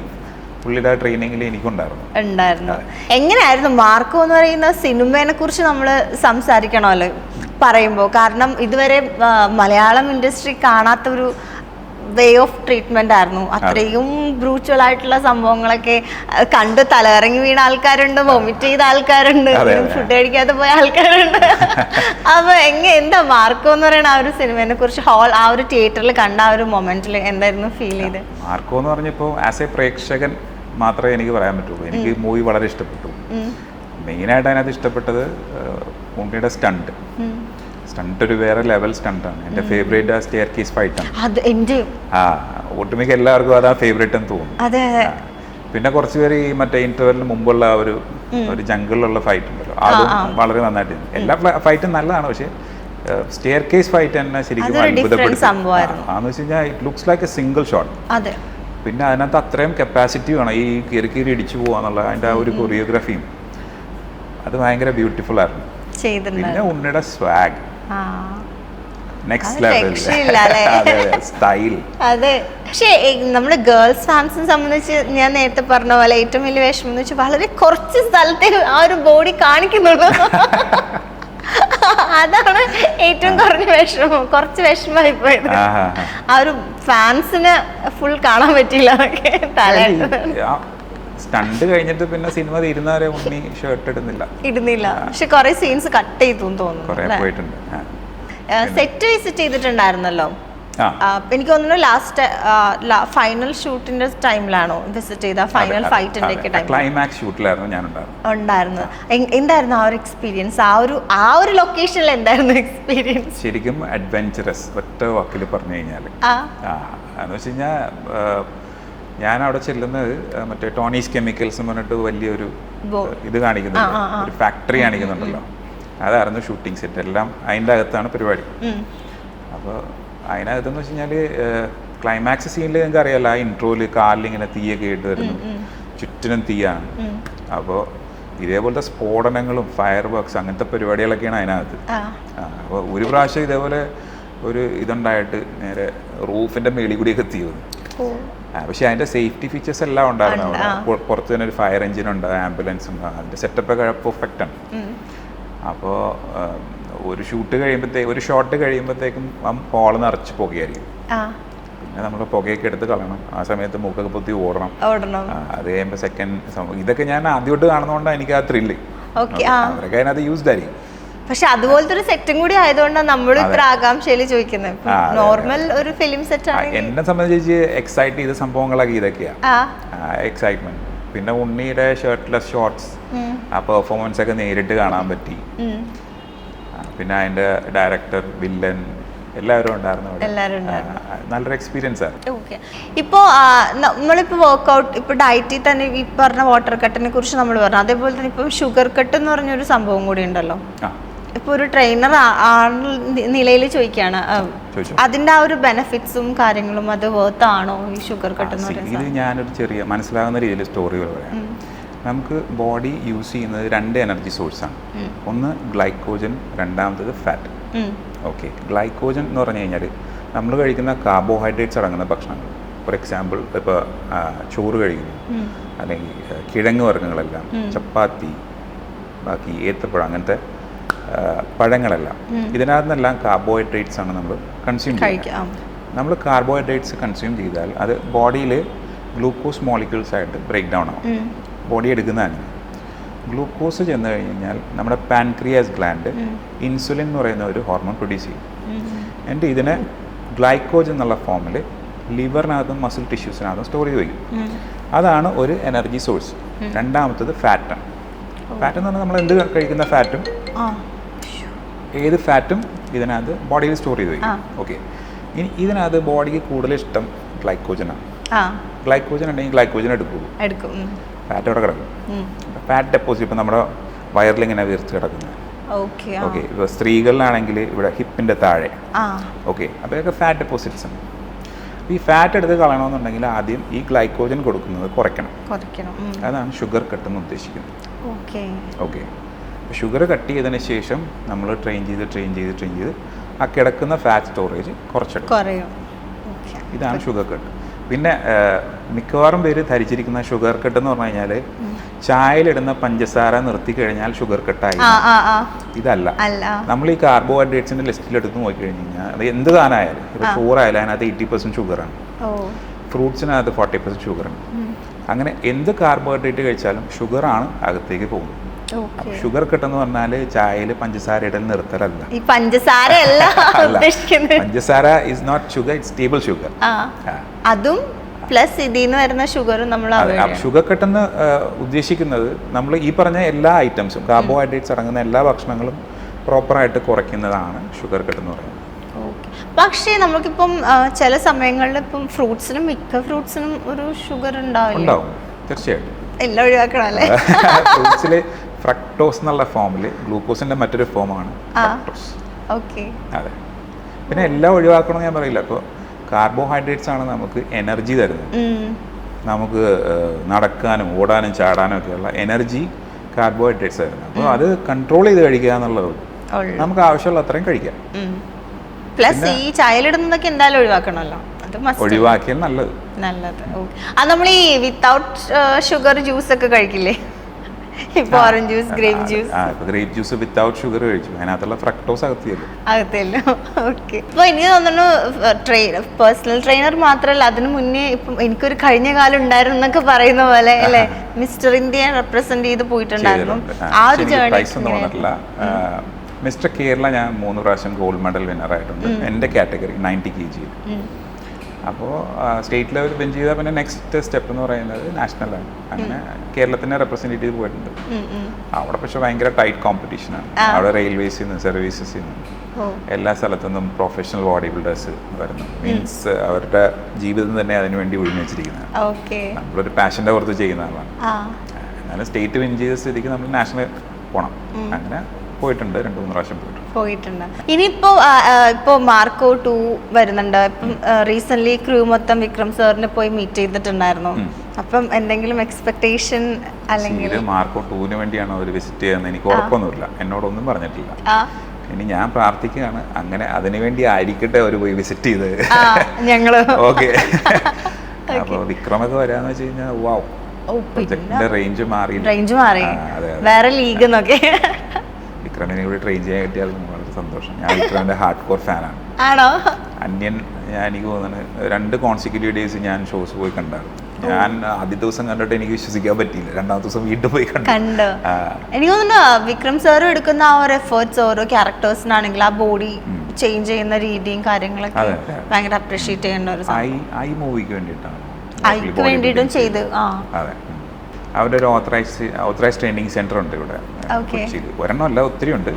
പുള്ളിയുടെ ട്രെയിനിങ്ങിൽ എനിക്കുണ്ടായിരുന്നു. ഉണ്ടായിരുന്നു. എങ്ങനെയായിരുന്നു മാർക്കോ എന്ന് പറയുന്ന സിനിമയെ കുറിച്ച് നമ്മൾ സംസാരിക്കണമല്ലോ പറയുമ്പോൾ കാരണം ഇതുവരെ മലയാളം ഇൻഡസ്ട്രി കാണാത്ത ഒരു വേ ഓഫ് ട്രീറ്റ്മെന്റ് ആയിരുന്നു അത്രയും ബ്രൂച്വൽ ആയിട്ടുള്ള സംഭവങ്ങളൊക്കെ കണ്ട് തലകറങ്ങി വീണ ആൾക്കാരുണ്ട് വൊമിറ്റ് ചെയ്ത ആൾക്കാരുണ്ട്. ഫുഡ് കഴിക്കാതെ പോയ ആൾക്കാരുണ്ട്. അപ്പൊ എങ്ങനെ എന്താ മാർക്കോ എന്ന് പറയുന്ന ആ ഒരു സിനിമയെ കുറിച്ച് ഹോൾ ആ ഒരു തിയേറ്ററിൽ കണ്ട ആ ഒരു മൊമെന്റിൽ എന്തായിരുന്നു ഫീൽ ചെയ്ത്? മാർക്കോ എന്ന് പറഞ്ഞപ്പോൾ ആസ് എ പ്രേക്ഷകൻ മാത്രമേ എനിക്ക് പറയാൻ പറ്റുള്ളൂ. എനിക്ക് മൂവി വളരെ ഇഷ്ടപ്പെട്ടു. മെയിനായിട്ട് അതിനകത്ത് ഇഷ്ടപ്പെട്ടത് ഉണ്ണിയുടെ സ്റ്റണ്ട്. സ്റ്റണ്ട് ഒരു വേറെ ലെവൽ സ്റ്റണ്ടാണ്. എന്റെ ഫേവറേറ്റ് ആ സ്റ്റെയർ കേസ് ഫൈറ്റാണ് ആ ഒട്ടുമിക്ക എല്ലാവർക്കും അതാ ഫേവറേറ്റ് എന്ന് തോന്നുന്നു പിന്നെ കുറച്ച് പേര് ഈ മറ്റേ ഇന്റർവെല്ലിന് മുമ്പുള്ള ആ ഒരു ഒരു ജംഗിളിലുള്ള ഫൈറ്റ് ഉണ്ടല്ലോ. അതും വളരെ നന്നായിട്ട് എല്ലാ ഫൈറ്റും നല്ലതാണ്. പക്ഷേ സ്റ്റെയർ കേസ് ഫൈറ്റ് തന്നെ ശരിക്കും അത്ഭുതപ്പെടുത്തി. സംഭവമായിരുന്നു. വെച്ച് കഴിഞ്ഞാൽ it looks like a single shot പിന്നെ അതിനകത്ത് അത്രയും കപ്പാസിറ്റി വേണം. ഈ കീറി കീറി ഇടിച്ചു പോകാന്നുള്ള അതിന്റെ ആ ഒരു കൊറിയോഗ്രാഫിയും അത് ഭയങ്കര ബ്യൂട്ടിഫുൾ ആയിരുന്നു. പിന്നെ ഉണ്ണിയുടെ സ്വാഗ് നെക്സ്റ്റ് ലെവൽ സ്റ്റൈൽ അതെ പക്ഷേ നമ്മുടെ ഗേൾസ് ഫാൻസിനെ സംബന്ധിച്ച് ഞാൻ നേരത്തെ പറഞ്ഞ പോലെ ഏറ്റവും വലിയ വിഷമം എന്ന് വെച്ചാൽ വളരെ കുറച്ച് സ്ഥലത്തെ ആ ഒരു ബോഡി കാണിക്കുന്നുള്ളൂ. അതാണ് ഏറ്റവും കുറഞ്ഞ വിഷമം. കുറച്ച് വിഷമമായി പോയത്. ആ ഒരു ഫാൻസിന് ഫുൾ കാണാൻ പറ്റിയില്ല എന്നൊക്കെ സ്റ്റണ്ട് കഴിഞ്ഞിട്ട് പിന്നെ സിനിമ തീരുന്നവരെ ഉണ്ണി ഷർട്ട് ഇടുന്നില്ല. ഇടുന്നില്ല. പക്ഷെ കുറെ സീൻസ് കട്ട് ചെയ്തു തോന്നുന്നു. സെറ്റ് വിസിറ്റ് ചെയ്തിട്ടുണ്ടായിരുന്നല്ലോ. എനിക്ക് തോന്നുന്നു ലാസ്റ്റ് ഫൈനൽ ഷൂട്ടിന്റെ ടൈമിലാണോ വിസിറ്റ് ചെയ്ത? ഫൈനൽ ഫൈറ്റിന്റെ ഒക്കെ ടൈം ക്ലൈമാക്സ് ഷൂട്ടിലായിരുന്നു ഞാൻ ഉണ്ടായിരുന്നത് എന്തായിരുന്നു ആ ഒരു എക്സ്പീരിയൻസ് ആ ഒരു ആ ഒരു ലൊക്കേഷനിൽ എന്തായിരുന്നു എക്സ്പീരിയൻസ് ശരിക്കും അഡ്വഞ്ചറസ് ഒറ്റ വാക്കിൽ പറഞ്ഞു കഴിഞ്ഞാൽ എന്ന് വെച്ച് കഴിഞ്ഞാൽ ഞാൻ അവിടെ ചെല്ലുന്നത് മറ്റേ ടോണീസ് കെമിക്കൽസ് എന്ന് പറഞ്ഞിട്ട് വലിയൊരു ഇത് കാണിക്കുന്നുണ്ട്. ഒരു ഫാക്ടറി കാണിക്കുന്നുണ്ടല്ലോ. അതായിരുന്നു ഷൂട്ടിംഗ് സെറ്റ് എല്ലാം അതിന്റെ അകത്താണ് പരിപാടി. അപ്പോൾ അതിനകത്തെന്ന് വെച്ച് കഴിഞ്ഞാൽ ക്ലൈമാക്സ് സീനിൽ നിങ്ങൾക്ക് അറിയാലോ ആ ഇൻട്രോയിൽ കാലിൽ ഇങ്ങനെ തീയൊക്കെ ഇട്ട് വരുന്നു ചുറ്റിനും തീയാണ് അപ്പോൾ ഇതേപോലത്തെ സ്ഫോടനങ്ങളും ഫയർ വർക്ക്സ് അങ്ങനത്തെ പരിപാടികളൊക്കെയാണ് അതിനകത്ത്. അപ്പോൾ ഒരു പ്രാവശ്യം ഇതേപോലെ ഒരു ഇതുണ്ടായിട്ട് നേരെ റൂഫിന്റെ മേളിൽ കൂടിയൊക്കെ തീ വന്നു പക്ഷെ അതിന്റെ അതിന്റെ സേഫ്റ്റി ഫീച്ചേഴ്സ് എല്ലാം ഉണ്ടായിരുന്നു ഉണ്ട്, അവിടെ. പുറത്ത് തന്നെ ഒരു ഫയർ എഞ്ചിൻ ഉണ്ട് ആംബുലൻസ് ഉണ്ട്. അതിന്റെ സെറ്റപ്പ് ഒക്കെ പെർഫെക്റ്റ് ആണ്. അപ്പോൾ ഒരു ഷൂട്ട് കഴിയുമ്പോഴത്തേക്ക് ഒരു ഷോട്ട് കഴിയുമ്പോഴത്തേക്കും ആ ഹോൾ നിറച്ച് പുകയായിരിക്കും. പിന്നെ നമ്മൾ പുകയൊക്കെ എടുത്ത് കളയണം. ആ സമയത്ത് മൂക്കൊക്കെ പൊത്തി ഓടണം. അത് കഴിയുമ്പോൾ സെക്കൻഡ് ഇതൊക്കെ ഞാൻ ആദ്യമായിട്ട് കാണുന്നതുകൊണ്ടാണ് എനിക്ക് ആ ത്രില്ല് അവരൊക്കെ അതിനകത്ത് യൂസ്ഡ് ആയിരിക്കും. പക്ഷെ അതുപോലത്തെ ഒരു സെറ്റും കൂടി ആയതുകൊണ്ടാണ് നമ്മൾ ഇത്ര ആകാംക്ഷയിൽ ചോദിക്കുന്നത് നോർമൽ ഒരു ഫിലിം സെറ്റ് ആണ് എന്നെ സംബന്ധിച്ച് എക്സൈറ്റ് ചെയ്ത സംഭവങ്ങളൊക്കെ ഇതൊക്കെയാണ് എക്സൈറ്റ്മെന്റ് പിന്നെ ഉണ്ണിയുടെ ഷർട്ട്ലെസ് ഷോർട്സ് ആ പെർഫോമൻസ് ഒക്കെ നേരിട്ട് കാണാൻ പറ്റി. പിന്നെ അതിന്റെ ഡയറക്ടർ വില്ലൻ എല്ലാവരും ഉണ്ടായിരുന്നു നല്ലൊരു എക്സ്പീരിയൻസ് ആണ് ഇപ്പോൾ നമ്മളിപ്പോൾ വർക്കൗട്ട് ഇപ്പോൾ ഡയറ്റിൽ തന്നെ ഈ പറഞ്ഞ വാട്ടർ കട്ടിനെ കുറിച്ച് നമ്മൾ പറഞ്ഞു. അതേപോലെ തന്നെ ഇപ്പം ഷുഗർ കട്ട് എന്ന് പറഞ്ഞൊരു സംഭവം കൂടി ഉണ്ടല്ലോ. ഇപ്പൊ ഇപ്പോൾ ഒരു ട്രെയിനർ നിലയിൽ ചോദിക്കുകയാണ് അതിന്റെ ആ ഒരു ബെനിഫിറ്റ്സും കാര്യങ്ങളും അത് വർത്ത് ആണോ ഈ ഷുഗർ കട്ട് എന്ന് പറയുന്നത് ഇത് ഞാനൊരു ചെറിയ മനസ്സിലാകുന്ന രീതിയിൽ സ്റ്റോറികൾ പറയാം. നമുക്ക് ബോഡി യൂസ് ചെയ്യുന്നത് രണ്ട് എനർജി സോഴ്സാണ് ഒന്ന് ഗ്ലൈക്കോജൻ രണ്ടാമത്തത് ഫാറ്റ് ഓക്കെ ഗ്ലൈക്കോജൻ എന്ന് പറഞ്ഞു കഴിഞ്ഞാൽ നമ്മൾ കഴിക്കുന്ന കാർബോഹൈഡ്രേറ്റ്സ് അടങ്ങുന്ന ഭക്ഷണങ്ങൾ. ഫോർ എക്സാമ്പിൾ ഇപ്പോൾ ചോറ് കഴിക്കുന്നു. അല്ലെങ്കിൽ കിഴങ്ങ് വർഗങ്ങളെല്ലാം. ചപ്പാത്തി ബാക്കി ഏത്തപ്പഴം അങ്ങനത്തെ പഴങ്ങളെല്ലാം. ഇതിനകത്ത് നിന്നെല്ലാം കാർബോഹൈഡ്രേറ്റ്സ് ആണ് നമ്മൾ കൺസ്യൂം ചെയ്യുന്നത്. നമ്മൾ കാർബോഹൈഡ്രേറ്റ്സ് കൺസ്യൂം ചെയ്താൽ അത് ബോഡിയിൽ ഗ്ലൂക്കോസ് മോളിക്യൂൾസ് ആയിട്ട് ബ്രേക്ക് ഡൗൺ ആവും. ബോഡി എടുക്കുന്നതാണ്. ഗ്ലൂക്കോസ് ചെന്ന് കഴിഞ്ഞാൽ നമ്മുടെ പാൻക്രിയാസ് ഗ്ലാൻഡ് ഇൻസുലിൻ എന്ന് പറയുന്ന ഒരു ഹോർമോൺ പ്രൊഡ്യൂസ് ചെയ്യും. എന്നിട്ട് ഇതിനെ ഗ്ലൈക്കോജൻ എന്നുള്ള ഫോമിൽ ലിവറിനകത്തും മസിൽ ടിഷ്യൂസിനകത്തും സ്റ്റോർ ചെയ്ത് വയ്ക്കും അതാണ് ഒരു എനർജി സോഴ്സ് രണ്ടാമത്തത് ഫാറ്റാണ് ഫാറ്റ് എന്ന് പറഞ്ഞാൽ നമ്മൾ എന്ത് കഴിക്കുന്ന ഫാറ്റും ഏത് ഫാറ്റും ഇതിനകത്ത് ബോഡിയിൽ സ്റ്റോർ ചെയ്ത്. വയ്ക്കും ഓക്കെ ഇനി ഇതിനകത്ത് ബോഡിക്ക് കൂടുതൽ ഇഷ്ടം ഗ്ലൈക്കോജനാണ് ഗ്ലൈക്കോജൻ ഉണ്ടെങ്കിൽ ഗ്ലൈക്കോജൻ എടുക്കുള്ളൂ. എടുക്കും. ഫാറ്റ് അവിടെ കിടക്കും? ഫാറ്റ് ഡെപ്പോസിറ്റ് ഇപ്പം നമ്മുടെ വയറിൽ ഇങ്ങനെ വീർത്ത് കിടക്കുന്നത്. ഓക്കെ ഇപ്പൊ ഇപ്പോൾ സ്ത്രീകളിലാണെങ്കിൽ ഇവിടെ ഹിപ്പിന്റെ താഴെ. ഓക്കെ ഇതൊക്കെ ഫാറ്റ് ഡെപ്പോസിറ്റ്സ് ആണ്. ഈ ഫാറ്റ് എടുത്ത് കളയണമെന്നുണ്ടെങ്കിൽ ആദ്യം ഈ ഗ്ലൈക്കോജൻ കൊടുക്കുന്നത് കുറയ്ക്കണം. കുറയ്ക്കണം അതാണ് ഷുഗർ കട്ട് എന്ന് ഉദ്ദേശിക്കുന്നത്. ഓക്കെ ഓക്കെ ഷുഗർ കട്ട് ചെയ്തതിന് ശേഷം നമ്മൾ ട്രെയിൻ ചെയ്ത് ട്രെയിൻ ചെയ്ത് ട്രെയിൻ ചെയ്ത് ആ കിടക്കുന്ന ഫാറ്റ് സ്റ്റോറേജ് കുറച്ചെടുക്കും. ഇതാണ് ഷുഗർ കട്ട് പിന്നെ മിക്കവാറും പേര് ധരിച്ചിരിക്കുന്ന ഷുഗർ കട്ട് എന്ന് പറഞ്ഞു കഴിഞ്ഞാൽ ചായയിലിടുന്ന പഞ്ചസാര നിർത്തി കഴിഞ്ഞാൽ ഷുഗർ കട്ടായി ഇതല്ല. നമ്മൾ ഈ കാർബോഹൈഡ്രേറ്റ്സിന്റെ ലിസ്റ്റിൽ എടുത്ത് നോക്കി കഴിഞ്ഞു കഴിഞ്ഞാൽ അത് എന്ത് സാധനമായാലും ഇപ്പോൾ ചോറായാലും അതിനകത്ത് എയ്റ്റി പെർസെന്റ് ഷുഗറാണ് ഫ്രൂട്ട്സിനകത്ത് ഫോർട്ടി പെർസെന്റ് ഷുഗറാണ് അങ്ങനെ എന്ത് കാർബോഹൈഡ്രേറ്റ് കഴിച്ചാലും ഷുഗറാണ് അകത്തേക്ക് പോകുന്നത്. ഷുഗർ കട്ടെന്ന് പറഞ്ഞാൽ ചായയിൽ പഞ്ചസാര ഇടൽ നിർത്തലല്ല. ഈ പഞ്ചസാര അല്ല. പഞ്ചസാര is not sugar it's table sugar അതും പ്ലസ് ഇതിന്ന് വരുന്ന ഷുഗറും നമ്മൾ ഷുഗർ കട്ടെന്ന് ഉദ്ദേശിക്കുന്നത് നമ്മൾ ഈ പറഞ്ഞ എല്ലാ ഐറ്റംസും കാർബോഹൈഡ്രേറ്റ്സ് അടങ്ങുന്ന എല്ലാ ഭക്ഷണങ്ങളും പ്രോപ്പറായിട്ട് കുറയ്ക്കുന്നതാണ് ഷുഗർ കട്ട് എന്ന് പറയുന്നത്. പക്ഷേ നമുക്കിപ്പം ചില സമയങ്ങളിൽ ഇപ്പം ഫ്രൂട്ട്സിനും മിക്ക ഫ്രൂട്ട്സിനും ഒരു ഷുഗർ ഉണ്ടാവും തീർച്ചയായിട്ടും. എല്ലാം ഒഴിവാക്കണം അല്ലേ? ഫ്രൂട്ട്സിൽ ഫ്രക്ടോസ് എന്നുള്ള ഫോമിൽ ഗ്ലൂക്കോസിന്റെ മറ്റൊരു ഫോമാണ് അതെ. പിന്നെ എല്ലാം ഒഴിവാക്കണമെന്ന് ഞാൻ പറയില്ല. അപ്പോൾ കാർബോഹൈഡ്രേറ്റ്സ് ആണ് നമുക്ക് എനർജി തരുന്നത്. നമുക്ക് നടക്കാനും ഓടാനും ചാടാനും ഒക്കെയുള്ള എനർജി കാർബോഹൈഡ്രേറ്റ്സ് തരുന്നത്. അപ്പോൾ അത് കൺട്രോൾ ചെയ്ത് കഴിക്കുക എന്നുള്ളത് നമുക്ക് ആവശ്യമുള്ള അത്രയും കഴിക്കാം. പ്ലസ് ഈ ചായലിടുന്നതൊക്കെ എന്തായാലും ഒഴിവാക്കണമല്ലോ. ഒഴിവാക്കിയാൽ നല്ലത്. നല്ലത്. ഓക്കെ അത് നമ്മൾ ഈ വിത്തൗട്ട് ഷുഗർ ജ്യൂസ് ഒക്കെ കഴിക്കില്ലേ? ഇപ്പൊ ഓറഞ്ച് ജ്യൂസ് ഗ്രേപ്പ് ജ്യൂസ് ആ ഇപ്പോൾ ഗ്രേപ്പ് ജ്യൂസ് വിത്തൗട്ട് ഷുഗർ കഴിച്ചു. അതിനകത്തുള്ള ഫ്രക്ടോസ് അകത്തിയല്ലോ. അകത്തല്ലോ ഓക്കെ എനിക്ക് തോന്നുന്നു ട്രെയിൻ പേഴ്സണൽ ട്രെയിനർ മാത്രമല്ല അതിനു മുന്നേ ഇപ്പം എനിക്കൊരു കഴിഞ്ഞ കാലം ഉണ്ടായിരുന്നു എന്നൊക്കെ പറയുന്ന പോലെ അല്ലേ? മിസ്റ്റർ ഇന്ത്യ റെപ്രസെന്റ് ചെയ്ത് പോയിട്ടുണ്ടായിരുന്നു. ആ ഒരു പ്രൈസ് മിസ്റ്റർ കേരള ഞാൻ മൂന്ന് പ്രാവശ്യം ഗോൾഡ് മെഡൽ വിന്നറായിട്ടുണ്ട് എന്റെ കാറ്റഗറി നയന്റി കെ ജി അപ്പോൾ സ്റ്റേറ്റ് ലെവൽ ബെഞ്ച് ചെയ്താൽ പിന്നെ നെക്സ്റ്റ് സ്റ്റെപ്പ് എന്ന് പറയുന്നത് നാഷണലാണ് അങ്ങനെ കേരളത്തിനെ റെപ്രസെന്റ് ചെയ്ത് പോയിട്ടുണ്ട്. അവിടെ പക്ഷെ ഭയങ്കര ടൈറ്റ് കോമ്പറ്റീഷനാണ് അവിടെ റെയിൽവേസിൽ നിന്ന് സർവീസസിൽ നിന്ന് എല്ലാ സ്ഥലത്തു നിന്നും പ്രൊഫഷണൽ ബോഡി ബിൽഡേഴ്സ് വരുന്നു. മീൻസ് അവരുടെ ജീവിതം തന്നെ അതിനു വേണ്ടി ഒഴിഞ്ഞു വെച്ചിരിക്കുന്നതാണ്. നമ്മളൊരു പാഷന്റെ പുറത്ത് ചെയ്യുന്ന ആളാണ്. എന്നാലും സ്റ്റേറ്റ് വിൻ ചെയ്ത സ്ഥിതിക്ക് നമ്മൾ നാഷണൽ പോകണം അങ്ങനെ പോയിട്ടുണ്ട് രണ്ട് മൂന്ന് പ്രാവശ്യം പോയിട്ടുണ്ട്. പോയിട്ടുണ്ട്. ഇനിയിപ്പോ ഇപ്പോ മാർക്കോ ടു വരുന്നുണ്ട്. ഇപ്പം റീസെന്റ് ക്രൂ മൊത്തം വിക്രം സാറിനെ പോയി മീറ്റ് ചെയ്തിട്ടുണ്ടായിരുന്നു. അപ്പം എന്തെങ്കിലും എക്സ്പെക്ടേഷൻ അല്ലെങ്കിൽ മാർക്കോ ടൂവിന് വേണ്ടിയാണ് അവർ വിസിറ്റ് ചെയ്യുന്നത് എനിക്ക് ഉറപ്പൊന്നുമില്ല. എന്നോടൊന്നും പറഞ്ഞിട്ടില്ല. ഇനി ഞാൻ പ്രാർത്ഥിക്കുകയാണ്. അങ്ങനെ അതിനുവേണ്ടി ആയിരിക്കട്ടെ അവർ പോയി വിസിറ്റ് ചെയ്ത്. ഞങ്ങൾ. ഓക്കെ. അപ്പോൾ വിക്രമൊക്കെ വരാന്ന് വെച്ച് കഴിഞ്ഞാൽ വാവ് റേഞ്ച് മാറി. റേഞ്ച് മാറി. വേറെ ലീഗ് എന്നൊക്കെ. വിക്രമിനെ കൂടി ട്രെയിൻ ചെയ്യാൻ കിട്ടിയാൽ വളരെ സന്തോഷം. ഞാൻ വിക്രമിന്റെ ഹാർഡ് കോർ ഫാനാണ് ആണോ? അന്യൻ ഞാൻ എനിക്ക് തോന്നുന്നത് രണ്ട് കോൺസിക്യൂട്ടീവ് ഡേയ്സ് ഞാൻ ഷോസ് പോയി കണ്ടായിരുന്നു. ഞാൻ ആദ്യ ദിവസം കണ്ടിട്ട് എനിക്ക് വിശ്വസിക്കാൻ പറ്റിയില്ല. രണ്ടാമത്തെ ദിവസം വീണ്ടും പോയി കണ്ടു. കണ്ടോ? എനിക്ക് തോന്നുന്നു വിക്രം സാറും എടുക്കുന്ന ആ ഒരു എഫേർട്സ് ഓരോ ക്യാരക്ടേഴ്സിനാണെങ്കിൽ ആ ബോഡി ചേഞ്ച് ചെയ്യുന്ന രീതിയും കാര്യങ്ങളൊക്കെ. ഭയങ്കര അപ്രീഷിയേറ്റ് ചെയ്യുന്ന ഒരു ഐ മൂവിക്ക് വേണ്ടിയിട്ടാണ്. ഐക്ക് വേണ്ടിയിട്ടും ചെയ്ത് ആ. അതെ. അവരുടെ ഒരു ഓത്തറൈസ് ഓത്തറൈസ് ട്രെയിനിങ് സെന്റർ ഉണ്ട് ഇവിടെ. കൊച്ചിയിൽ. ഒരെണ്ണമല്ല ഒത്തിരി ഉണ്ട്.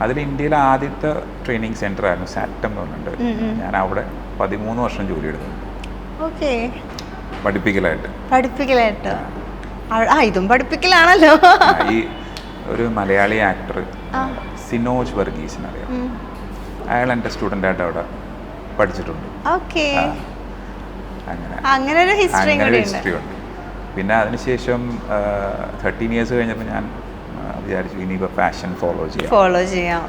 അതിൽ ഇന്ത്യയിലെ ആദ്യത്തെ ട്രെയിനിങ് സെന്റർ ആയിരുന്നു സാറ്റം തോന്നുന്നുണ്ട് പറഞ്ഞിട്ടുണ്ട് ഞാൻ അവിടെ പതിമൂന്ന് വർഷം ജോലി എടുത്തു. പഠിപ്പിക്കലായിട്ട്. പഠിപ്പിക്കലായിട്ട്. ആ- ഇതും പഠിപ്പിക്കലാണല്ലോ. ഈ ഒരു മലയാളി ആക്ടർ സിനോജ് വർഗീസിന് അറിയാം അയാൾ അയാൾ എന്റെ സ്റ്റുഡന്റായിട്ട് അവിടെ പഠിച്ചിട്ടുണ്ട്. അങ്ങനെ. അങ്ങനെ ഒരു ഹിസ്റ്ററി ഉണ്ട്. പിന്നെ അതിനുശേഷം തേർട്ടീൻ ഇയേഴ്സ് കഴിഞ്ഞപ്പോൾ ഞാൻ വിചാരിച്ചു ഇനിയിപ്പോൾ ഫാഷൻ ഫോളോ ചെയ്യാം. ഫോളോ ചെയ്യാം.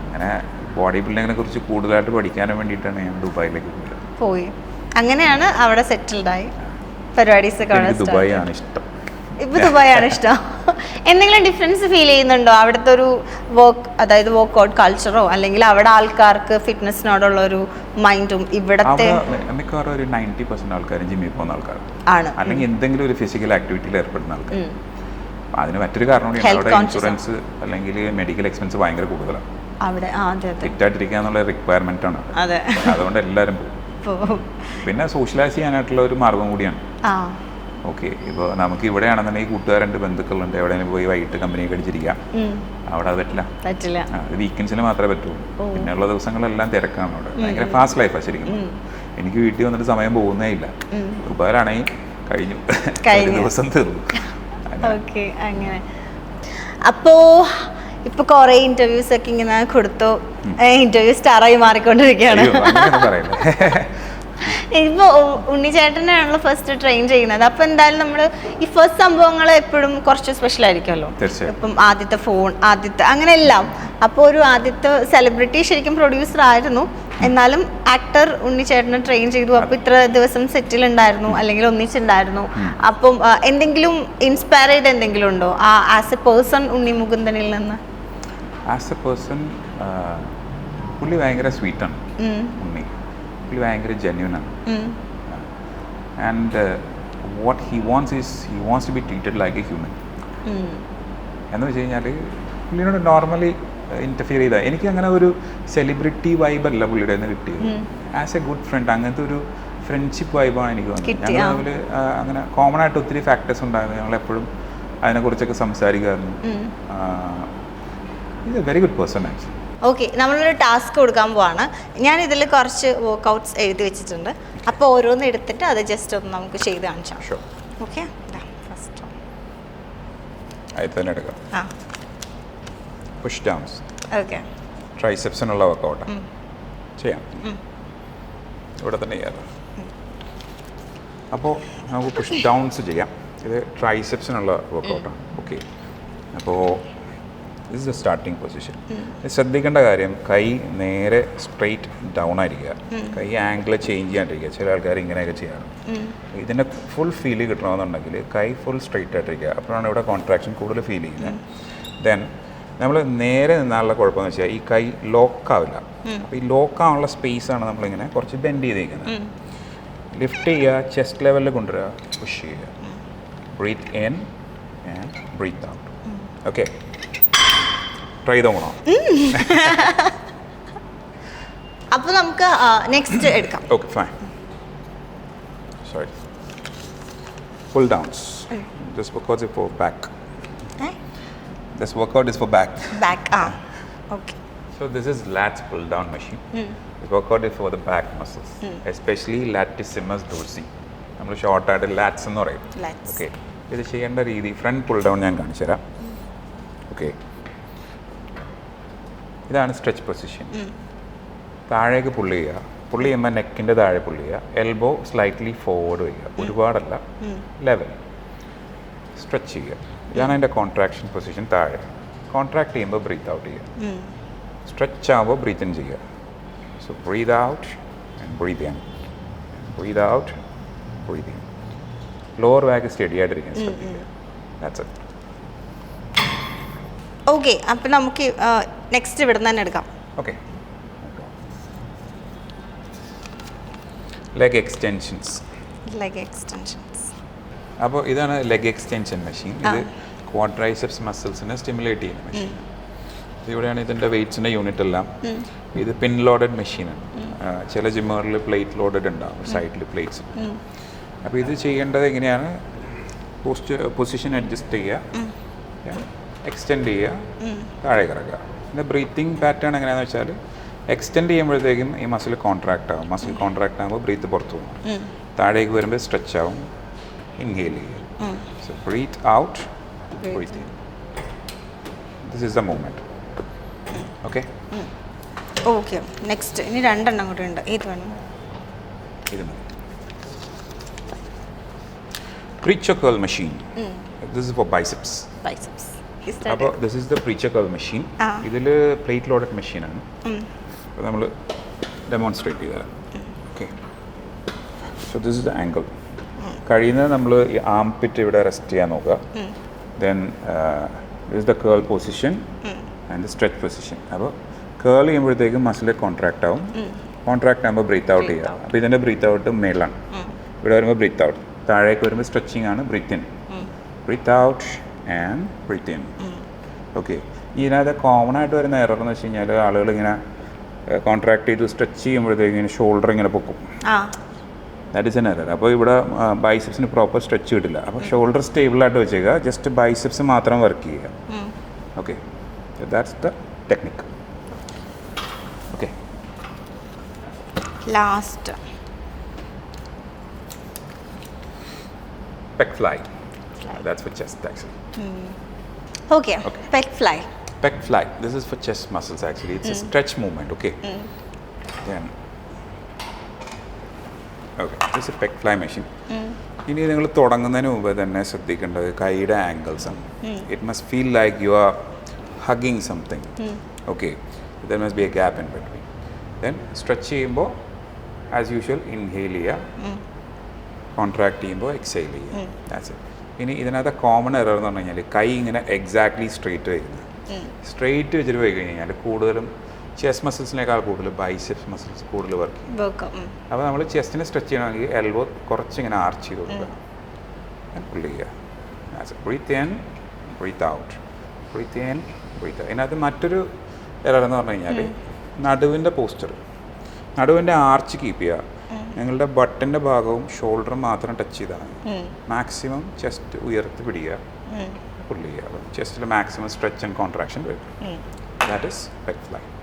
അങ്ങനെ ബോഡി ബിൽഡിങ്ങിനെ കുറിച്ച് കൂടുതലായിട്ട് പഠിക്കാനും വേണ്ടിയിട്ടാണ് ഞാൻ ദുബായിലേക്ക് പോയത്. പോയി. അങ്ങനെയാണ് അവിടെ സെറ്റിൽഡ് ആയി. പരിപാടീസ് കാണാൻ അവിടെ എനിക്ക് start ദുബായ് ആണ് ഇഷ്ടം. ഇഷ്ടം. എന്തെങ്കിലും ഡിഫറൻസ് ഫീൽ ചെയ്യുന്നുണ്ടോ? അവിടുത്തെ ഒരു വർക്ക് അതായത് വർക്ക്ഔട്ട് കൾച്ചറോ അല്ലെങ്കിൽ അവിടെ ആൾക്കാർക്ക് ഫിറ്റ്നസിനോടുള്ള ഒരു മൈൻഡും ഇവിടത്തെ മിക്കവാറും ഒരു നയന്റി പെർസെന്റ് ആൾക്കാരും ജിമ്മിൽ പോകുന്ന ആൾക്കാർ ആണ്. അല്ലെങ്കിൽ എന്തെങ്കിലും ഒരു ഫിസിക്കൽ ആക്ടിവിറ്റിയിൽ ഏർപ്പെടുന്ന ആൾക്കാർ. അപ്പൊ അതിന് മറ്റൊരു കാരണം കൂടി അവിടെ ഇൻഷുറൻസ് അല്ലെങ്കിൽ മെഡിക്കൽ എക്സ്പെൻസ് ഭയങ്കര കൂടുതലാണ് അവിടെ ആ അതെ അതെ. ഫിറ്റ് എന്നുള്ള റിക്വയർമെന്റ് ആണ്. അതെ. അതുകൊണ്ട് എല്ലാരും പോകും. പിന്നെ സോഷ്യലൈസ് ചെയ്യാനായിട്ടുള്ള ഒരു മാർഗം കൂടിയാണ്. ഓക്കെ ഇപ്പോൾ നമുക്ക് ഇവിടെ ആണെന്നുണ്ടെങ്കിൽ കൂട്ടുകാരുണ്ട് ബന്ധുക്കളുണ്ട്. എവിടെയെങ്കിലും പോയി വൈകിട്ട് കമ്പനി അടിച്ചിരിക്കാം. അവിടെ അത് പറ്റില്ല. പറ്റില്ല. വീക്കെൻഡ്സിൽ മാത്രമേ പറ്റുള്ളൂ പിന്നെയുള്ള ദിവസങ്ങളെല്ലാം തിരക്കാണ് അവിടെ. ഭയങ്കര ഫാസ്റ്റ് ലൈഫാണ് ശരിക്കും. എനിക്ക് വീട്ടിൽ വന്നിട്ട് സമയം പോകുന്നേ ഇല്ല. കഴിഞ്ഞ. കഴിഞ്ഞു. ദിവസം തീർന്നു. ഓക്കെ അങ്ങനെ. അപ്പോ ഇപ്പൊ കുറെ ഇന്റർവ്യൂസ് ഒക്കെ ഇങ്ങനെ കൊടുത്തു. ഇന്റർവ്യൂ സ്റ്റാറായി മാറിക്കൊണ്ടിരിക്കുകയാണ്. ഇപ്പൊ ഉണ്ണിച്ചേട്ടനാണല്ലോ ഫസ്റ്റ് ട്രെയിൻ ചെയ്യുന്നത്. അപ്പൊ എന്തായാലും നമ്മൾ ഈ ഫസ്റ്റ് സംഭവങ്ങൾ എപ്പോഴും കുറച്ച് സ്പെഷ്യൽ ആയിരിക്കുമല്ലോ. ഇപ്പം ആദ്യത്തെ ഫോൺ ആദ്യത്തെ അങ്ങനെ എല്ലാം അപ്പോൾ ഒരു ആദ്യത്തെ സെലിബ്രിറ്റി ശരിക്കും പ്രൊഡ്യൂസർ ആയിരുന്നു. എന്നാലും ആക്ടർ ഉണ്ണിച്ചേട്ടനെ ട്രെയിൻ ചെയ്തു. അപ്പോൾ ഇത്ര ദിവസം സെറ്റിൽ ഉണ്ടായിരുന്നു അല്ലെങ്കിൽ ഒന്നിച്ചുണ്ടായിരുന്നു. അപ്പം എന്തെങ്കിലും ഇൻസ്പയർ ചെയ്ത് എന്തെങ്കിലും ഉണ്ടോ? ആ ആസ് എ പേഴ്സൺ ഉണ്ണി മുകുന്ദനിൽ നിന്ന് ആസ് എ പേഴ്സൺ പുള്ളി ഭയങ്കര സ്വീറ്റാണ് ആണ്. ഉണ്ണി. പുള്ളി ഭയങ്കര ജെന്യൂനാണ് ആണ്. And what he wants is he wants to be treated like a human എന്ന് വെച്ച് കഴിഞ്ഞാൽ പുള്ളിനോട് നോർമലി ഇന്റർഫിയർ ചെയ്ത. എനിക്ക് അങ്ങനെ ഒരു സെലിബ്രിറ്റി വൈബല്ല പുള്ളിയുടെ നിന്ന് കിട്ടിയത്. ആസ് എ ഗുഡ് ഫ്രണ്ട് അങ്ങനത്തെ ഒരു ഫ്രണ്ട്ഷിപ്പ് വൈബാണ് എനിക്ക് തോന്നുന്നത് കിട്ടി, ഞങ്ങൾ തമ്മിൽ അങ്ങനെ കോമൺ ആയിട്ട് ഒത്തിരി ഫാക്ടേഴ്സ് ഉണ്ടായിരുന്നു. ഞങ്ങൾ എപ്പോഴും അതിനെക്കുറിച്ചൊക്കെ സംസാരിക്കാറുണ്ട്. ഇത് very good person actually okay നമ്മളൊരു ടാസ്ക് കൊടുക്കാൻ പോവാണ്. ഞാൻ ഇതിൽ കുറച്ച് വർക്കൗട്ട്സ് എഴുതി വെച്ചിട്ടുണ്ട്. അപ്പോൾ ഓരോന്ന് എടുത്തിട്ട് അത് ജസ്റ്റ് ഒന്ന് നമുക്ക് ചെയ്ത് കാണിച്ചാൽ ഓക്കെ ഫസ്റ്റ് ആ. പുഷ് ഡൗൺസ് ഓക്കെ ട്രൈസെപ്സിനുള്ള വർക്കൗട്ട് ചെയ്യാം. ഇവിടെ തന്നെ ചെയ്യാം. അപ്പോൾ നമുക്ക് പുഷ് ഡൗൺസ് ചെയ്യാം. ഇത് ട്രൈസെപ്സിനുള്ള വർക്കൗട്ടാണ് ഓക്കെ അപ്പോൾ this is the starting position ശ്രദ്ധിക്കേണ്ട കാര്യം കൈ നേരെ സ്ട്രെയിറ്റ് ഡൗൺ ആയിരിക്കുക. കൈ ആംഗിൾ ചേഞ്ച് ചെയ്യാണ്ടിരിക്കുക. ചില ആൾക്കാർ ഇങ്ങനെയൊക്കെ ചെയ്യാറ്. ഇതിന്റെ ഫുൾ ഫീൽ കിട്ടണമെന്നുണ്ടെങ്കിൽ കൈ ഫുൾ സ്ട്രെയിറ്റ് ആയിട്ടിരിക്കുക. അപ്പോഴാണ് ഇവിടെ കോൺട്രാക്ഷൻ കൂടുതൽ ഫീൽ ചെയ്യുന്നത്. ദെൻ നമ്മൾ നേരെ നിന്നാലുള്ള കുഴപ്പമെന്ന് വെച്ചാൽ ഈ കൈ ലോക്ക് ആവില്ല അപ്പോൾ ഈ ലോക്കാവാനുള്ള സ്പേസാണ് നമ്മളിങ്ങനെ കുറച്ച് ബെൻഡ് ചെയ്തേക്കുന്നത്. ലിഫ്റ്റ് ചെയ്യുക ചെസ്റ്റ് ലെവലിൽ കൊണ്ടുവരിക പുഷ് ചെയ്യുക. Breathe in and breathe out okay try നോക്കണോ അപ്പോൾ നമുക്ക് നെക്സ്റ്റ് എടുക്കാം. Okay fine sorry full downs just because ഇപ്പോൾ back. This workout is for back. Back, ah, okay. So this is lats pull down machine. Mm. This workout is for the back muscles, mm. especially latissimus dorsi. നമ്മൾ ഷോർട്ടായിട്ട് let's എന്ന് പറയും. Okay ഇത് ചെയ്യേണ്ട രീതി front pull down ഞാൻ കാണിച്ചു തരാം. ഓക്കെ ഇതാണ് സ്ട്രെച്ച് പൊസിഷൻ താഴേക്ക് പുള്ള് ചെയ്യുക. പുള്ള് ചെയ്യുമ്പോൾ നെക്കിന്റെ താഴെ പുള്ള് ചെയ്യുക. എൽബോ സ്ലൈറ്റ്ലി ഫോർവേഡ് ചെയ്യുക ഒരുപാടല്ല. ലെവൽ സ്ട്രെച്ച് ചെയ്യുക. ഇതാണ് അതിന്റെ കോൺട്രാക്ഷൻ പൊസിഷൻ താഴെ. കോൺട്രാക്ട് ചെയ്യുമ്പോൾ ബ്രീത്ത് ഔട്ട് ചെയ്യുക. സ്ട്രെച്ച് ആകുമ്പോൾ ബ്രീത്ത് ഇൻ ചെയ്യുക. So breathe out and breathe in breathe out breathe in lower back steady ആയിട്ടിരിക്കാൻ ശ്രദ്ധിക്കുക ദാറ്റ്സ് ഇറ്റ് ഓക്കെ അപ്പം നമുക്ക് നെക്സ്റ്റ് ഇവിടെ തന്നെ എടുക്കാം. Okay leg extensions leg extensions അപ്പോൾ ഇതാണ് ലെഗ് എക്സ്റ്റെൻഷൻ മെഷീൻ ഇത് ക്വാഡ്രൈസെപ്സ് മസിൽസിനെ സ്റ്റിമുലേറ്റ് ചെയ്യുന്ന മെഷീൻ ഇവിടെയാണ് ഇതിന്റെ വെയ്റ്റ്സിന്റെ യൂണിറ്റ് എല്ലാം. ഇത് പിൻ ലോഡഡ് മെഷീനാണ് ചില ജിമ്മുകളിൽ പ്ലേറ്റ് ലോഡഡ് ഉണ്ടാവും സൈഡിൽ പ്ലേറ്റ്സ് അപ്പോൾ ഇത് ചെയ്യേണ്ടത് എങ്ങനെയാണ്? പോസ്റ്റ് പൊസിഷൻ അഡ്ജസ്റ്റ് ചെയ്യുക. എക്സ്റ്റെൻഡ് ചെയ്യുക. താഴെ കിടക്കുക പിന്നെ ബ്രീത്തിങ് പാറ്റേൺ എങ്ങനെയാണെന്ന് വെച്ചാൽ എക്സ്റ്റെൻഡ് ചെയ്യുമ്പോഴത്തേക്കും ഈ മസിൽ കോൺട്രാക്ട് ആകും മസിൽ കോൺട്രാക്ട് ആകുമ്പോൾ ബ്രീത്ത് പുറത്തു പോകും. താഴേക്ക് വരുമ്പോൾ സ്ട്രെച്ച് ആവും. ഇൻഹെയിൽ ചെയ്യുക so breathe out breathe in this is the movement okay okay next ഇനി രണ്ടെണ്ണം കൂടി ഉണ്ട്. ഏത് വേണം? ഇത് മതി. Preacher curl machine this is for biceps. Biceps അപ്പോൾ this is the preacher curl machine. ഇതിൽ പ്ലേറ്റ് ലോഡഡ് മെഷീനാണ് അപ്പോൾ നമ്മൾ ഡെമോൺസ്ട്രേറ്റ് ചെയ്ത് തരാം okay so this is the angle കഴിയുന്നത് നമ്മൾ ഈ ആംപിറ്റ് ഇവിടെ റെസ്റ്റ് ചെയ്യാൻ നോക്കുക. Then is the curl position and stretch position അപ്പോൾ കേൾ ചെയ്യുമ്പോഴത്തേക്കും മസിൽ കോൺട്രാക്ട് ആവും. കോൺട്രാക്ട് ആകുമ്പോൾ ബ്രീത്ത് ഔട്ട് ചെയ്യുക. അപ്പോൾ ഇതിന്റെ ബ്രീത്ത് ഔട്ട് മേളാണ് ഇവിടെ വരുമ്പോൾ ബ്രീത്ത് ഔട്ട് താഴേക്ക് വരുമ്പോൾ സ്ട്രെച്ചിങ് ആണ് breathe in breathe out and breathe in okay ഇതിനകത്ത് കോമൺ ആയിട്ട് വരുന്ന എറർ എന്ന് വെച്ച് കഴിഞ്ഞാൽ ആളുകൾ ഇങ്ങനെ കോൺട്രാക്ട് ചെയ്ത് സ്ട്രെച്ച് ചെയ്യുമ്പോഴത്തേക്കും ഇങ്ങനെ ഷോൾഡർ ഇങ്ങനെ പൊക്കും. ദാറ്റ് ഇസ് എൻ എറർ അപ്പോൾ ഇവിടെ ബൈസെപ്സിന് പ്രോപ്പർ സ്ട്രെച്ച് കിട്ടില്ല. അപ്പോൾ ഷോൾഡർ സ്റ്റേബിളായിട്ട് വെച്ചേക്കുക. ജസ്റ്റ് ബൈസെപ്സ് മാത്രം വർക്ക് ചെയ്യുക. Okay that's the technique okay last pec fly that's for chest actually okay. Pec fly this is for chest muscles actually. It's a stretch movement. Okay. Then okay this fly machine ഇനി നിങ്ങൾ തുടങ്ങുന്നതിന് മുമ്പ് തന്നെ ശ്രദ്ധിക്കേണ്ടത് കൈയുടെ angles ആണ്. It must feel like you are hugging something okay there must be a gap in between then stretch ചെയ്യുമ്പോൾ as usual inhale ചെയ്യുക. കോൺട്രാക്ട് ചെയ്യുമ്പോൾ എക്സൈൽ ചെയ്യുക. ദാറ്റ്സ് ഇറ്റ് ഇനി ഇതിനകത്ത് കോമൺ എറർ എന്ന് പറഞ്ഞു കഴിഞ്ഞാൽ കൈ ഇങ്ങനെ എക്സാക്ട്ലി സ്ട്രെയിറ്റ് വയ്ക്കുന്നത്. സ്ട്രെയിറ്റ് വെച്ചിട്ട് പോയി കഴിഞ്ഞാൽ കൂടുതലും ചെസ്റ്റ് മസിൽസിനേക്കാൾ കൂടുതൽ ബൈസെപ്സ് മസിൽസ് കൂടുതൽ വർക്ക് ചെയ്യും. അപ്പോൾ നമ്മൾ ചെസ്റ്റിനെ സ്ട്രെച്ച് ചെയ്യണമെങ്കിൽ എൽബോ കുറച്ചിങ്ങനെ ആർച്ച് ചെയ്ത് കൊടുക്കുക. പുള്ളി ചെയ്യുക. Breathe in breathe out breathe in breathe ഇതിനകത്ത് മറ്റൊരു എറർ എന്ന് പറഞ്ഞു കഴിഞ്ഞാൽ നടുവിന്റെ പോസ്റ്റർ നടുവിന്റെ ആർച്ച് കീപ്പ് ചെയ്യുക. നിങ്ങളുടെ ബട്ടന്റെ ഭാഗവും ഷോൾഡറും മാത്രം ടച്ച് ചെയ്താൽ മതി. മാക്സിമം ചെസ്റ്റ് ഉയർത്തി പിടിക്കുക. പുള്ളി ചെയ്യുക. ചെസ്റ്റിൽ മാക്സിമം സ്ട്രെച്ച് ആൻഡ് കോൺട്രാക്ഷൻ വരും. That is bet okay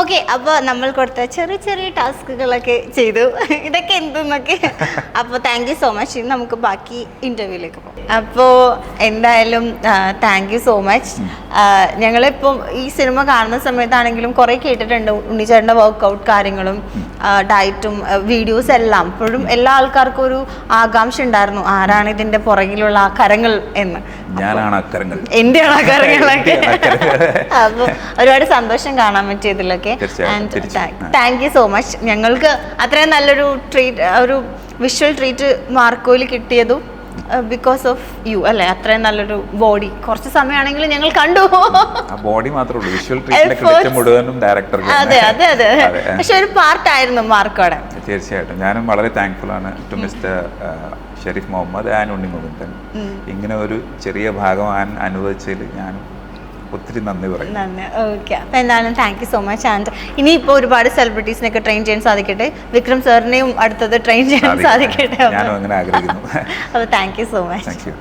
okay അപ്പോൾ നമ്മൾ കൊടുത്ത ചെറിയ ചെറിയ ടാസ്കുകളൊക്കെ ചെയ്തു. ഇതൊക്കെ എന്തെന്നൊക്കെ? അപ്പോൾ താങ്ക് യു സോ മച്ച് ഇനി നമുക്ക് ബാക്കി ഇന്റർവ്യൂയിലേക്ക് പോകാം. അപ്പോൾ എന്തായാലും താങ്ക് യു സോ മച്ച് ഞങ്ങളിപ്പം ഈ സിനിമ കാണുന്ന സമയത്താണെങ്കിലും കുറേ കേട്ടിട്ടുണ്ട്. ഉണ്ണിച്ചേട്ടന്റെ വർക്ക്ഔട്ട് കാര്യങ്ങളും ഡയറ്റും വീഡിയോസ് എല്ലാം. ഇപ്പോഴും എല്ലാ ആൾക്കാർക്കും ഒരു ആകാംക്ഷ ഉണ്ടായിരുന്നു. ആരാണ് ഇതിന്റെ പുറകിലുള്ള കരങ്ങൾ എന്ന്. ഞാനാണ് അക്കരങ്ങൾ എന്റെയാണ് ആ കാര്യങ്ങളൊക്കെ എന്റെയാണ് അക്കരങ്ങൾ. അപ്പോൾ ഒരുപാട് സന്തോഷം കാണാൻ പറ്റിയതിലൊക്കെ. തീർച്ചയായും, and thank you so much ഞങ്ങൾക്ക് അത്രയും നല്ലൊരു ട്രീറ്റ് ഒരു വിഷ്വൽ ട്രീറ്റ് മാർക്കോയിൽ കിട്ടിയതും ബിക്കോസ് ഓഫ് യു അല്ലെ? അത്രയും നല്ലൊരു ബോഡി കുറച്ച് സമയമാണെങ്കിലും ഞങ്ങൾ കണ്ടു. ബോഡി മാത്രമേ വിഷ്വൽ മുഴുവനും ഡയറക്ടർക്ക് അതെ അതെ അതെ. പക്ഷെ ഒരു പാർട്ടായിരുന്നു മാർക്കോടെ. തീർച്ചയായിട്ടും. ഞാനും വളരെ താങ്ക്ഫുൾ ആണ് to mister Shareef Muhammed and Unni Mukundan ഇങ്ങനെ ഒരു ചെറിയ ഭാഗം ആൻ അനുവദിച്ചതിൽ ഞാൻ ഒത്തിരി നന്ദി പറയും. നന്ദി. ഓക്കെ അപ്പോൾ എന്തായാലും thank you so much and ഇനിയിപ്പോൾ ഒരുപാട് സെലിബ്രിറ്റീസിനൊക്കെ ട്രെയിൻ ചെയ്യാൻ സാധിക്കട്ടെ. വിക്രം സാറിനെയും അടുത്തത് ട്രെയിൻ ചെയ്യാൻ സാധിക്കട്ടെ. ഞാനും അങ്ങനെ ആഗ്രഹിക്കുന്നു. അപ്പോൾ thank you so much thank you